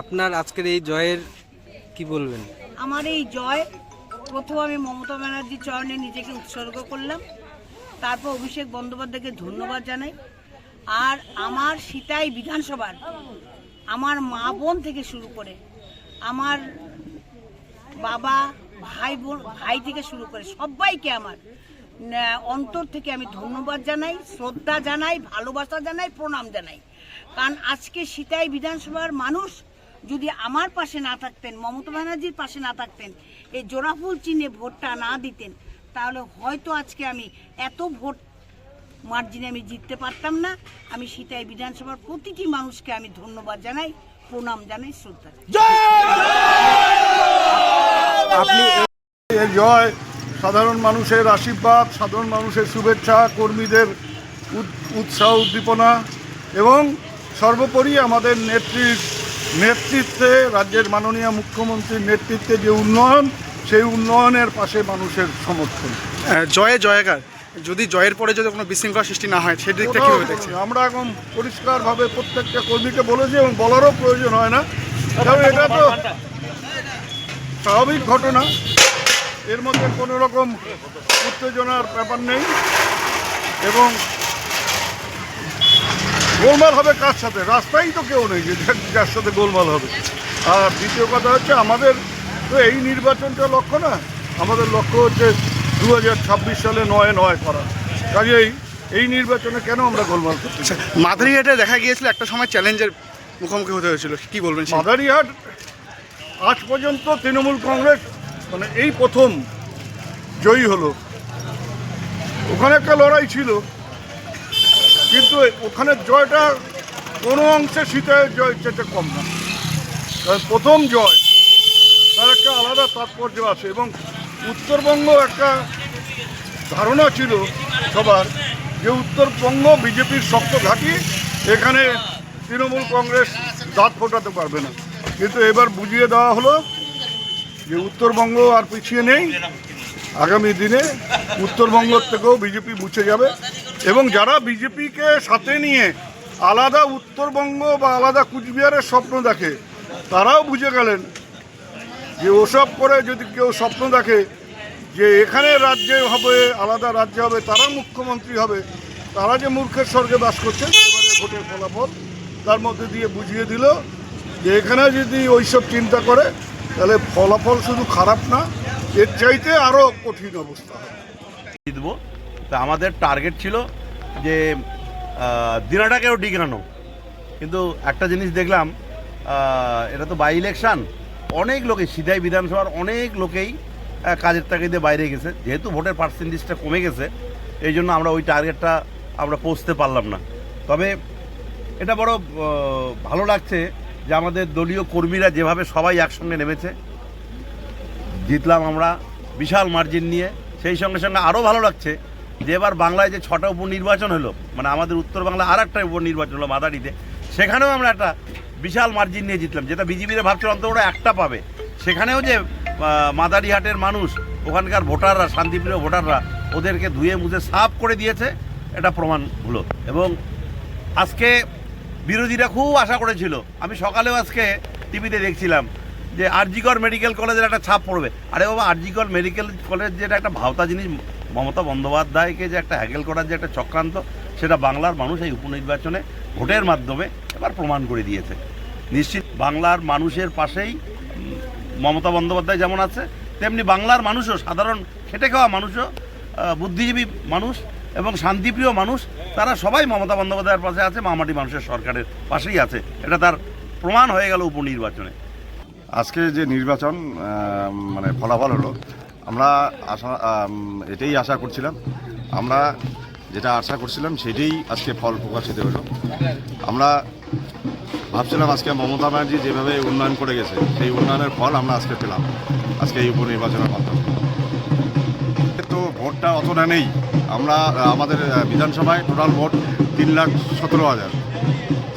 আপনার আজকের এই জয়ের কি বলবেন? আমার এই জয়, প্রথম আমি মমতা ব্যানার্জির চরণে নিজেকে উৎসর্গ করলাম। তারপর অভিষেক বন্দ্যোপাধ্যায়কে ধন্যবাদ জানাই। আর আমার সীতাই বিধানসভার, আমার মা বোন থেকে শুরু করে, আমার বাবা, ভাই বোন, ভাই থেকে শুরু করে সবাইকে আমার অন্তর থেকে আমি ধন্যবাদ জানাই, শ্রদ্ধা জানাই, ভালোবাসা জানাই, প্রণাম জানাই। কারণ আজকে সীতাই বিধানসভার মানুষ যদি আমার পাশে না থাকতেন মমতা ব্যানার্জির পাশে না থাকতেন এই জোড়াফুল চিহ্নে ভোটটা না দিতেন তাহলে হয়তো আজকে আমি এত ভোট মার্জিনে আমি জিততে পারতাম না। আমি সীতাই বিধানসভার প্রতিটি মানুষকে আমি ধন্যবাদ জানাই প্রণাম জানাই শ্রদ্ধা আপনি জয়। সাধারণ মানুষের আশীর্বাদ সাধারণ মানুষের শুভেচ্ছা কর্মীদের উৎসাহ উদ্দীপনা এবং সর্বোপরি আমাদের নেত্রীর নেতৃত্বে রাজ্যের মাননীয় মুখ্যমন্ত্রীর নেতৃত্বে যে উন্নয়ন সেই উন্নয়নের পাশে মানুষের সমর্থন। জয়ে জয়কার যদি জয়ের পরে যদি কোনো বিশৃঙ্খলা সৃষ্টি না হয় সেই দিকটা কীভাবে দেখছি আমরা এখন পরিষ্কারভাবে প্রত্যেকটা কর্মীকে বলেছি এবং বলারও প্রয়োজন হয় না। কারণ এটা তো স্বাভাবিক ঘটনা। এর মধ্যে কোনো রকম উত্তেজনার ব্যাপার নেই। এবং গোলমাল হবে কার সাথে? রাস্তায় তো কেউ নেই যে যার- সাথে গোলমাল হবে। আর দ্বিতীয় কথা হচ্ছে আমাদের তো এই নির্বাচনটা লক্ষ্য না আমাদের লক্ষ্য হচ্ছে দু হাজার ছাব্বিশ সালে নয় নয় করা। কাজেই এই নির্বাচনে কেন আমরা গোলমাল করছি আচ্ছা মাদারিহাটে দেখা গিয়েছিল একটা সময় চ্যালেঞ্জের মুখোমুখি হতে হয়েছিল কি বলবেন মাদারিহাট আজ পর্যন্ত তৃণমূল কংগ্রেস মানে এই প্রথম জয়ী হলো। ওখানে একটা লড়াই ছিল। কিন্তু ওখানে জয়টা কোনো অংশে শীতের জয় চেয়ে কম না। প্রথম জয়, তার একটা আলাদা তাৎপর্য আছে এবং উত্তরবঙ্গ একটা ধারণা ছিল সবার যে উত্তরবঙ্গ বিজেপির শক্ত ঘাঁটি, এখানে তৃণমূল কংগ্রেস দাঁত ফোটাতে পারবে না। কিন্তু এবার বুঝিয়ে দেওয়া হলো যে উত্তরবঙ্গ আর পিছিয়ে নেই। আগামী দিনে উত্তরবঙ্গ থেকেও বিজেপি মুছে যাবে। এবং যারা বিজেপিকে সাথে নিয়ে আলাদা উত্তরবঙ্গ বা আলাদা কুচবিহারের স্বপ্ন দেখে, তারাও বুঝে গেলেন যে ওসব করে যদি কেউ স্বপ্ন দেখে যে এখানে রাজ্যে হবে, আলাদা রাজ্যে হবে, তারা মুখ্যমন্ত্রী হবে, তারা যে মূর্খের স্বর্গে বাস করছে, এবারে ভোটের ফলাফল তার মধ্যে দিয়ে বুঝিয়ে দিল যে এখানে যদি ওইসব চিন্তা করে, তাহলে ফলাফল শুধু খারাপ না, এর চাইতে আরও কঠিন অবস্থা হবে। তা আমাদের টার্গেট ছিল যে দিনাটাকেও ডিগানো কিন্তু একটা জিনিস দেখলাম এটা তো বাই ইলেকশান অনেক লোকে সিধাই বিধানসভার অনেক লোকেই কাজের তাগিদে বাইরে গেছে। যেহেতু ভোটের পার্সেন্টেজটা কমে গেছে, এই জন্য আমরা ওই টার্গেটটা আমরা পৌঁছতে পারলাম না। তবে এটা বড় ভালো লাগছে যে আমাদের দলীয় কর্মীরা যেভাবে সবাই একসঙ্গে নেমেছে, জিতলাম আমরা বিশাল মার্জিন নিয়ে। সেই সঙ্গে সঙ্গে আরও ভালো লাগছে যে এবার বাংলায় যে ছটা উপনির্বাচন হলো মানে আমাদের উত্তর বাংলা আর একটা উপনির্বাচন হলো মাদারিতে, সেখানেও আমরা একটা বিশাল মার্জিন নিয়ে জিতলাম, যেটা বিজেপিরা ভাবছিল অন্তত ওরা একটা পাবে। সেখানেও যে মাদারিহাটের মানুষ, ওখানকার ভোটাররা, শান্তিপ্রিয় ভোটাররা, ওদেরকে ধুয়ে মুছে সাফ করে দিয়েছে, এটা প্রমাণ হলো। এবং আজকে বিরোধীরা খুব আশা করেছিল, আমি সকালেও আজকে টিভিতে দেখছিলাম যে আরজিকর মেডিকেল কলেজের একটা ছাপ পড়বে। আরে বাবা, আরজিকর মেডিকেল কলেজ যেটা একটা ভাওতা জিনিস মমতা বন্দ্যোপাধ্যায়কে যে একটা হ্যাকেল করার যে একটা চক্রান্ত, সেটা বাংলার মানুষ এই উপনির্বাচনে ভোটের মাধ্যমে এবার প্রমাণ করে দিয়েছে। নিশ্চিত বাংলার মানুষের পাশেই মমতা বন্দ্যোপাধ্যায় যেমন আছে, তেমনি বাংলার মানুষও, সাধারণ খেটে খাওয়া মানুষও বুদ্ধিজীবী মানুষ এবং শান্তিপ্রিয় মানুষ, তারা সবাই মমতা বন্দ্যোপাধ্যায়ের পাশে আছে, মামাটি মানুষের সরকারের পাশেই আছে। এটা তার প্রমাণ হয়ে গেল উপনির্বাচনে। আজকে যে নির্বাচন মানে ফলাফল হলো আমরা আশা এটাই আশা করছিলাম। আমরা যেটা আশা করছিলাম, সেটাই আজকে ফল প্রকাশিত হলো। আমরা ভাবছিলাম আজকে মমতা ব্যানার্জি যেভাবে উন্নয়ন করে গেছে, সেই উন্নয়নের ফল আমরা আজকে পেলাম, আজকে এই উপনির্বাচনের মাধ্যমে। তো ভোটটা অতটা নেই। আমরা, আমাদের বিধানসভায় টোটাল ভোট তিন লাখ সতেরো হাজার।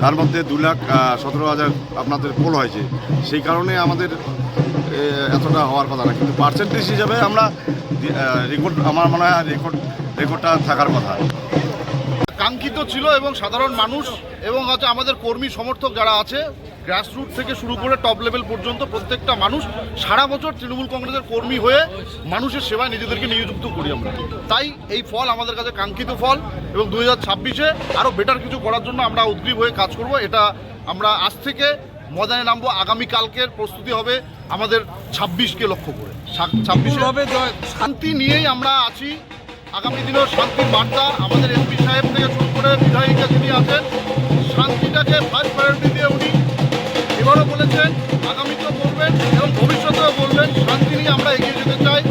তার মধ্যে দু লাখ সতেরো হাজার আপনাদের পোল হয়েছে। সেই কারণে আমাদের এতটা হওয়ার কথা না। কিন্তু পার্সেন্টেজ হিসাবে আমরা রেকর্ড আমার মনে হয় রেকর্ড রেকর্ডটা থাকার কথা। কাঙ্ক্ষিত ছিল এবং সাধারণ মানুষ এবং হচ্ছে আমাদের কর্মী সমর্থক যারা আছে গ্রাসরুট থেকে শুরু করে টপ লেভেল পর্যন্ত প্রত্যেকটা মানুষ সারা বছর তৃণমূল কংগ্রেসের কর্মী হয়ে মানুষের সেবায় নিজেদেরকে নিযুক্ত করি আমরা। তাই এই ফল আমাদের কাছে কাঙ্ক্ষিত ফল এবং দু হাজার ছাব্বিশে আরও বেটার কিছু করার জন্য আমরা উদ্গ্রীব হয়ে কাজ করব। এটা আমরা আজ থেকে ময়দানে নামবো। আগামীকালকের প্রস্তুতি হবে আমাদের ছাব্বিশকে লক্ষ্য করে। ছাব্বিশে শান্তি নিয়েই আমরা আছি। আগামী দিনেও শান্তির বার্তা আমাদের এমপি সাহেব থেকে শুরু করে বিধায়িকা যিনি আছেন শান্তিটাকে ফার্স্ট প্রায়োরিটি দিয়ে উনি এবারও বলেছেন আগামীতেও বলবেন এবং ভবিষ্যতেও বলবেন শান্তি নিয়ে আমরা এগিয়ে যেতে চাই।